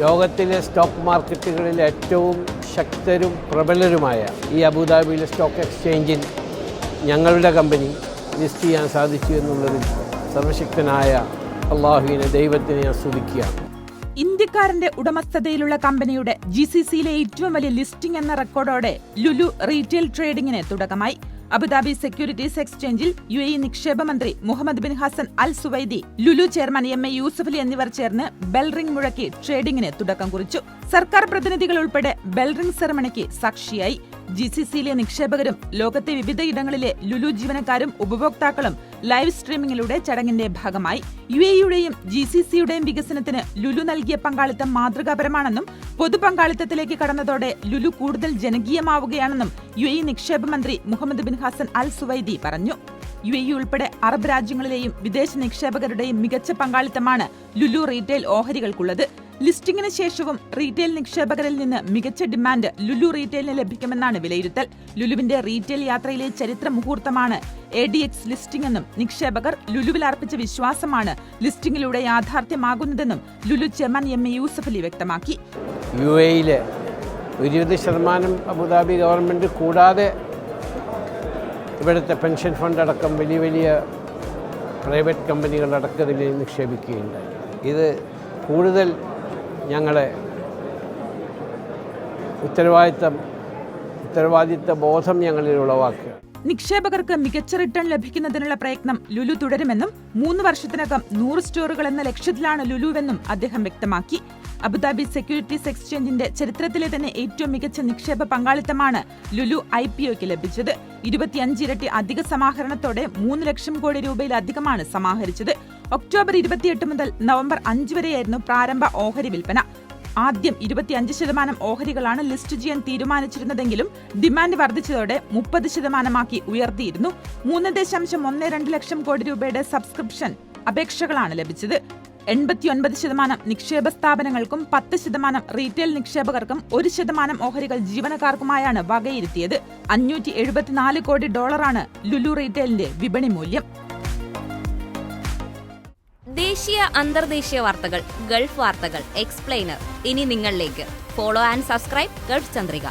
ലോകത്തിലെ സ്റ്റോക്ക് മാർക്കറ്റുകളിൽ ഏറ്റവും ശക്തരും പ്രബലരുമായ ഈ അബുദാബിയിലെ സ്റ്റോക്ക് എക്സ്ചേഞ്ചിൽ ഞങ്ങളുടെ കമ്പനി ലിസ്റ്റ് ചെയ്യാൻ സാധിച്ചു എന്നുള്ളതിൽ സർവശക്തനായ അള്ളാഹുവിനെ ദൈവത്തിനെ ഞാൻ ഇന്ത്യക്കാരന്റെ ഉടമസ്ഥതയിലുള്ള കമ്പനിയുടെ ജി സി സിയിലെ ഏറ്റവും വലിയ ലിസ്റ്റിംഗ് എന്ന റെക്കോർഡോടെ ലുലു റീറ്റെയിൽ ട്രേഡിംഗിന് തുടക്കമായി. അബുദാബി സെക്യൂരിറ്റീസ് എക്സ്ചേഞ്ചിൽ യു എ നിക്ഷേപ മന്ത്രി Mohammed bin Hassan Al Suwaidi Lulu chairman M A Yusuffali എന്നിവർ ചേർന്ന് ബെൽറിംഗ് മുഴക്കി ട്രേഡിംഗിന് തുടക്കം കുറിച്ചു. സർക്കാർ പ്രതിനിധികൾ ഉൾപ്പെടെ ബെൽറിംഗ് സെറമണിക്ക് സാക്ഷിയായി. ജി സി സിയിലെ നിക്ഷേപകരും ലോകത്തെ വിവിധയിടങ്ങളിലെ ലുലു ജീവനക്കാരും ഉപഭോക്താക്കളും ലൈവ് സ്ട്രീമിംഗിലൂടെ ചടങ്ങിന്റെ ഭാഗമായി. യു എയുടെയും ജി സി സിയുടെയും വികസനത്തിന് ലുലു നൽകിയ പങ്കാളിത്തം മാതൃകാപരമാണെന്നും പൊതു പങ്കാളിത്തത്തിലേക്ക് കടന്നതോടെ ലുലു കൂടുതൽ ജനകീയമാവുകയാണെന്നും യു എ നിക്ഷേപ മന്ത്രി Mohammed bin Hassan Al Suwaidi പറഞ്ഞു. യു എ ഉൾപ്പെടെ അറബ് രാജ്യങ്ങളിലെയും വിദേശ നിക്ഷേപകരുടെയും മികച്ച പങ്കാളിത്തമാണ് ലുലു റീറ്റെയിൽ ഓഹരികൾക്കുള്ളത്. ലിസ്റ്റിംഗിന് ശേഷവും റീറ്റെയിൽ നിക്ഷേപകരിൽ നിന്ന് മികച്ച ഡിമാൻഡ് ലുലു റീറ്റെയിലിന് ലഭിക്കുമെന്നാണ് വിലയിരുത്തൽ. ലുലുവിന്റെ റീറ്റെയിൽ യാത്രയിലെ ചരിത്ര മുഹൂർത്തമാണ് എ ഡി എക്സ് ലിസ്റ്റിംഗ് എന്നും നിക്ഷേപകർ ലുലുവിൽ അർപ്പിച്ച വിശ്വാസമാണ് ലിസ്റ്റിംഗിലൂടെ യാഥാർത്ഥ്യമാകുന്നതെന്നും Lulu chairman M A Yusuf Ali വ്യക്തമാക്കി. യു എയിലെ ഇരുപത് ശതമാനം അബുദാബി ഗവൺമെന്റ് കൂടാതെ ഇവിടുത്തെ പെൻഷൻ ഫണ്ട് അടക്കം വലിയ വലിയ പ്രൈവറ്റ് കമ്പനികളടക്കം ഇതിൽ ഇത് കൂടുതൽ ഞങ്ങളെ ഉത്തരവാദിത്തം ഉത്തരവാദിത്ത ബോധം ഞങ്ങളിൽ ഉളവാക്കുക. നിക്ഷേപകർക്ക് മികച്ച റിട്ടേൺ ലഭിക്കുന്നതിനുള്ള പ്രയത്നം ലുലു തുടരുമെന്നും മൂന്ന് വർഷത്തിനകം നൂറ് സ്റ്റോറുകൾ എന്ന ലക്ഷ്യത്തിലാണ് ലുലുവെന്നും അദ്ദേഹം വ്യക്തമാക്കി. അബുദാബി സെക്യൂരിറ്റീസ് എക്സ്ചേഞ്ചിന്റെ ചരിത്രത്തിലെ തന്നെ ഏറ്റവും മികച്ച നിക്ഷേപ പങ്കാളിത്തമാണ് ലുലു ഐ ലഭിച്ചത്. ഇരുപത്തിയഞ്ച് ഇരട്ടി അധിക സമാഹരണത്തോടെ മൂന്ന് ലക്ഷം കോടി രൂപയിലധികമാണ് സമാഹരിച്ചത്. ഒക്ടോബർ ഇരുപത്തിയെട്ട് മുതൽ നവംബർ അഞ്ച് വരെയായിരുന്നു പ്രാരംഭ ഓഹരി വിൽപ്പന. ആദ്യം ഇരുപത്തിയഞ്ച് ശതമാനം ഓഹരികളാണ് ലിസ്റ്റ് ചെയ്യാൻ തീരുമാനിച്ചിരുന്നതെങ്കിലും ഡിമാൻഡ് വർദ്ധിച്ചതോടെ മുപ്പത് ശതമാനമാക്കി ഉയർത്തിയിരുന്നു. മൂന്ന് ദശാംശം ഒന്ന് രണ്ട് ലക്ഷം കോടി രൂപയുടെ സബ്സ്ക്രിപ്ഷൻ അപേക്ഷകളാണ് ലഭിച്ചത്. എൺപത്തിയൊൻപത് ശതമാനം നിക്ഷേപ സ്ഥാപനങ്ങൾക്കും പത്ത് ശതമാനം റീറ്റെയിൽ നിക്ഷേപകർക്കും ഒരു ശതമാനം ഓഹരികൾ ജീവനക്കാർക്കുമായാണ് വകയിരുത്തിയത്. അഞ്ഞൂറ്റി എഴുപത്തിനാല് കോടി ഡോളറാണ് ലുലു റീറ്റെയിലിന്റെ വിപണി മൂല്യം. ദേശീയ അന്തർദേശീയ വാർത്തകൾ ഗൾഫ് വാർത്തകൾ എക്സ്പ്ലെയിനർ. ഇനി നിങ്ങളിലേക്ക്. Follow and subscribe Gulf Chandrika.